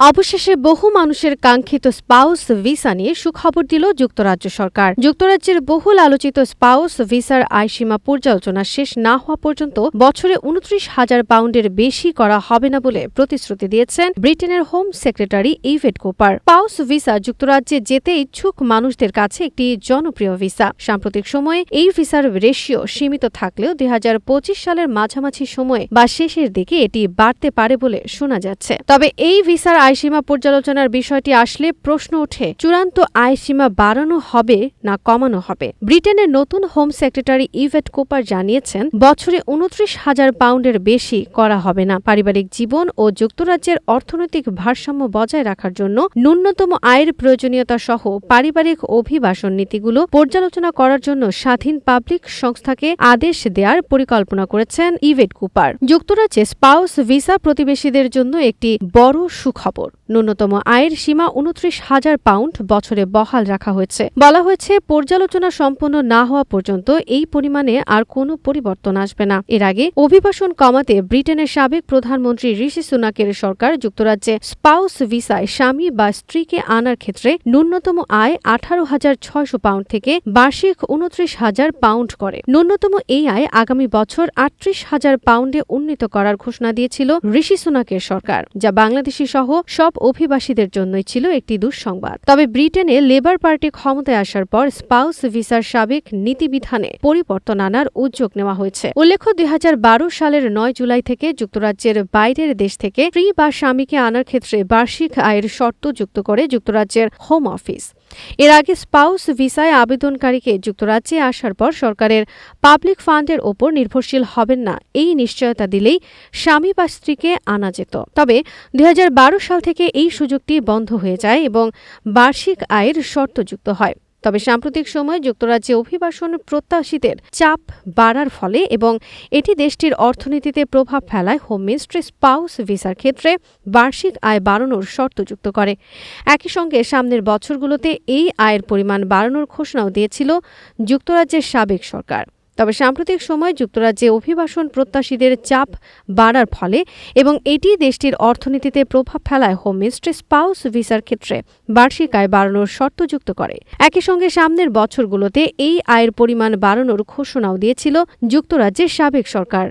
অবশেষে বহু মানুষের কাঙ্ক্ষিত স্পাউস ভিসা নিয়ে সুখবর দিল যুক্তরাজ্য সরকার। যুক্তরাজ্যের বহুল আলোচিত স্পাউস ভিসার আয়সীমা পর্যালোচনা শেষ না হওয়া পর্যন্ত বছরে উনত্রিশ হাজার পাউন্ডের বেশি করা হবে না বলে প্রতিশ্রুতি দিয়েছেন ব্রিটেনের home secretary Yvette Cooper. Spouse visa যুক্তরাজ্যে যেতে ইচ্ছুক মানুষদের কাছে একটি জনপ্রিয় ভিসা। সাম্প্রতিক সময়ে এই ভিসার রেশিও সীমিত থাকলেও দুই হাজার পঁচিশ সালের মাঝামাঝি সময়ে বা শেষের দিকে এটি বাড়তে পারে বলে শোনা যাচ্ছে। তবে এই ভিসার আয়সীমা পর্যালোচনার বিষয়টি আসলে প্রশ্ন ওঠে, চূড়ান্ত আয়সীমা বাড়ানো হবে না কমানো হবে? ব্রিটেনের নতুন হোম সেক্রেটারি ইভেট কোপার জানিয়েছেন, বছরে উনত্রিশ হাজার পাউন্ডের বেশি করা হবে না। পারিবারিক জীবন ও যুক্তরাজ্যের অর্থনৈতিক ভারসাম্য বজায় রাখার জন্য ন্যূনতম আয়ের প্রয়োজনীয়তা সহ পারিবারিক অভিবাসন নীতিগুলো পর্যালোচনা করার জন্য স্বাধীন পাবলিক সংস্থাকে আদেশ দেওয়ার পরিকল্পনা করেছেন ইভেট কুপার। যুক্তরাজ্যে স্পাউস ভিসা প্রতিবেশীদের জন্য একটি বড় সুখবর। ন্যূনতম আয়ের সীমা উনত্রিশ হাজার পাউন্ড বছরে বহাল রাখা হয়েছে। বলা হয়েছে, পর্যালোচনা সম্পন্ন না হওয়া পর্যন্ত এই পরিমাণে আর কোনো পরিবর্তন আসবে না। এর আগে অভিবাসন কমাতে ব্রিটেনের সাবেক প্রধানমন্ত্রী ঋষি সুনাকের সরকার যুক্তরাজ্যে স্পাউস ভিসায় স্বামী বা স্ত্রীকে আনার ক্ষেত্রে ন্যূনতম আয় আঠারো হাজার ছয়শো পাউন্ড থেকে বার্ষিক উনত্রিশ হাজার পাউন্ড করে। ন্যূনতম এই আয় আগামী বছর আটত্রিশ হাজার পাউন্ডে উন্নীত করার ঘোষণা দিয়েছিল ঋষি সুনাকের সরকার, যা বাংলাদেশি সহ সব অভিবাসীদের জন্যই ছিল একটি দুঃসংবাদ। তবে ব্রিটেনে লেবার পার্টি ক্ষমতায় আসার পর স্পাউস ভিসার সাবেক নীতিবিধানে পরিবর্তন আনার উদ্যোগ নেওয়া হয়েছে। উল্লেখ্য, দুই হাজার বারো সালের নয় জুলাই থেকে যুক্তরাজ্যের বাইরের দেশ থেকে স্ত্রী বা স্বামীকে আনার ক্ষেত্রে বার্ষিক আয়ের শর্ত যুক্ত করে যুক্তরাজ্যের হোম অফিস। এর আগে স্পাউস ভিসায় আবেদনকারীকে যুক্তরাজ্যে আসার পর সরকারের পাবলিক ফান্ডের ওপর নির্ভরশীল হবেন না, এই নিশ্চয়তা দিলেই স্বামী বা স্ত্রীকে আনা যেত। তবে দু হাজার বারো সাল থেকে এই সুযোগটি বন্ধ হয়ে যায় এবং বার্ষিক আয়ের শর্ত যুক্ত হয়। তবে সাম্প্রতিক সময়ে যুক্তরাজ্যে অভিবাসন প্রত্যাশীদের চাপ বাড়ার ফলে এবং এটি দেশটির অর্থনীতিতে প্রভাব ফেলায় হোম মিনিস্ট্রি স্পাউস ভিসার ক্ষেত্রে বার্ষিক আয় বাড়ানোর শর্ত যুক্ত করে। একই সঙ্গে সামনের বছরগুলোতে এই আয়ের পরিমাণ বাড়ানোর ঘোষণাও দিয়েছিল যুক্তরাজ্যের সাবেক সরকার। তবে সাম্প্রতিক সময় যুক্তরাজ্যে অভিবাসন প্রত্যাশীদের চাপ বাড়ার ফলে এবং এটি দেশটির অর্থনীতিতে প্রভাব ফেলায় হোম মিনিস্ট্রি স্পাউস ভিসার ক্ষেত্রে বার্ষিক আয় বাড়ানোর শর্ত যুক্ত করে। একই সঙ্গে সামনের বছরগুলোতে এই আয়ের পরিমাণ বাড়ানোর ঘোষণাও দিয়েছিল যুক্তরাজ্যের সাবেক সরকার।